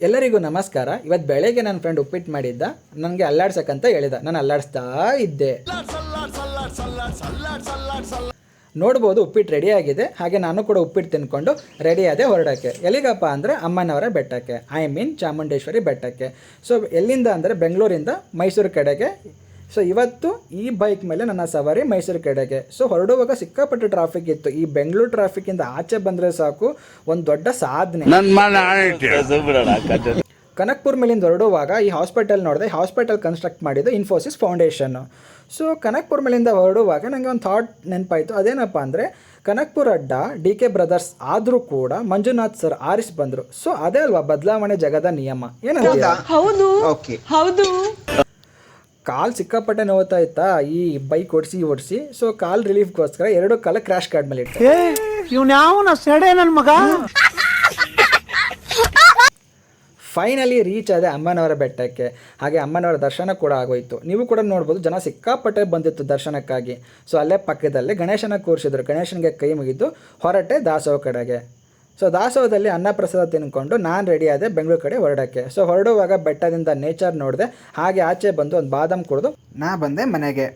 ಎಲ್ಲರಿಗೂ ನಮಸ್ಕಾರ. ಇವತ್ತು ಬೆಳಗ್ಗೆ ನನ್ನ ಫ್ರೆಂಡ್ ಉಪ್ಪಿಟ್ಟು ಮಾಡಿದ್ದ, ನನಗೆ ಅಲ್ಲಾಡ್ಸಕ್ಕಂತ ಹೇಳಿದ. ನಾನು ಅಲ್ಲಾಡಿಸ್ತಾ ಇದ್ದೆ. ನೋಡ್ಬೋದು ಉಪ್ಪಿಟ್ಟು ರೆಡಿ ಆಗಿದೆ. ಹಾಗೆ ನಾನು ಕೂಡ ಉಪ್ಪಿಟ್ಟು ತಿನ್ಕೊಂಡು ರೆಡಿ ಹೊರಡಕ್ಕೆ. ಎಲ್ಲಿಗಪ್ಪ ಅಂದರೆ ಅಮ್ಮನವರ ಬೆಟ್ಟಕ್ಕೆ. ಐ ಮೀನ್ ಚಾಮುಂಡೇಶ್ವರಿ ಬೆಟ್ಟಕ್ಕೆ. ಸೊ ಎಲ್ಲಿಂದ ಅಂದರೆ ಬೆಂಗಳೂರಿಂದ ಮೈಸೂರು ಕಡೆಗೆ ಸೊ ಇವತ್ತು ಈ ಬೈಕ್ ಮೇಲೆ ನನ್ನ ಸವಾರಿ ಮೈಸೂರು ಕಡೆಗೆ ಸೊ ಹೊರಡುವಾಗ ಸಿಕ್ಕಾಪಟ್ಟೆ ಟ್ರಾಫಿಕ್ ಇತ್ತು. ಈ ಬೆಂಗಳೂರು ಟ್ರಾಫಿಕ್ಕಿಂದ ಆಚೆ ಬಂದರೆ ಸಾಕು ಒಂದು ದೊಡ್ಡ ಸಾಧನೆ. ಕನಕ್ಪುರ್ ಮೇಲಿಂದ ಹೊರಡುವಾಗ ಈ ಹಾಸ್ಪಿಟಲ್ ನೋಡಿದೆ ಹಾಸ್ಪಿಟಲ್ ಕನ್ಸ್ಟ್ರಕ್ಟ್ ಮಾಡಿದ್ದು ಇನ್ಫೋಸಿಸ್ ಫೌಂಡೇಶನ್ನು ಸೊ ಕನಕ್ಪುರ್ ಮೇಲಿಂದ ಹೊರಡುವಾಗ ನನಗೆ ಒಂದು ಥಾಟ್ ನೆನಪಾಯಿತು. ಅದೇನಪ್ಪ ಅಂದರೆ ಕನಕ್ಪುರ್ ಅಡ್ಡ ಡಿ ಕೆ ಬ್ರದರ್ಸ್ ಆದರೂ ಕೂಡ ಮಂಜುನಾಥ್ ಸರ್ ಆರಿಸ್ ಬಂದರು. ಸೊ ಅದೇ ಅಲ್ವಾ ಬದಲಾವಣೆ ಜಗದ ನಿಯಮ? ಏನಂತ ಹೌದು? ಹೌದು. ಕಾಲ್ ಸಿಕ್ಕಾಪಟ್ಟೆ ನೋವುತ್ತಾ ಇತ್ತಾ ಈ ಬೈಕ್ ಓಡಿಸಿ ಓಡಿಸಿ ಸೊ ಕಾಲ್ ರಿಲೀಫ್ಗೋಸ್ಕರ ಎರಡು ಕಾಲ ಕ್ರ್ಯಾಶ್ ಕಾರ್ಡ್ ಮೇಲೆ ಇಟ್ಟೆ ಇವ್ನ ಸೆಡೆ ನನ್ನ ಮಗ? ಫೈನಲಿ ರೀಚ್ ಆದ ಅಮ್ಮನವರ ಬೆಟ್ಟಕ್ಕೆ. ಹಾಗೆ ಅಮ್ಮನವರ ದರ್ಶನ ಕೂಡ ಆಗೋಯ್ತು. ನೀವು ಕೂಡ ನೋಡ್ಬೋದು ಜನ ಸಿಕ್ಕಾಪಟ್ಟೆ ಬಂದಿತ್ತು ದರ್ಶನಕ್ಕಾಗಿ. ಸೊ ಅಲ್ಲೇ ಪಕ್ಕದಲ್ಲೇ ಗಣೇಶನ ಕೂರಿಸಿದ್ರು. ಗಣೇಶನಿಗೆ ಕೈ ಮುಗಿದು ಹೊರಟೆ ದಾಸೋಹ ಕಡೆಗೆ. ಸೊ ದಾಸೋಹದಲ್ಲಿ ಅನ್ನಪ್ರಸಾದ ತಿನ್ಕೊಂಡು ನಾನು ರೆಡಿ ಆದೆ ಬೆಂಗಳೂರು ಕಡೆ ಹೊರಡೋಕ್ಕೆ. ಸೊ ಹೊರಡುವಾಗ ಬೆಟ್ಟದಿಂದ ನೇಚರ್ ನೋಡಿದೆ, ಹಾಗೆ ಆಚೆ ಬಂದು ಒಂದು ಬಾದಾಮ್ ಕುಡಿದು ನಾ ಬಂದೆ ಮನೆಗೆ.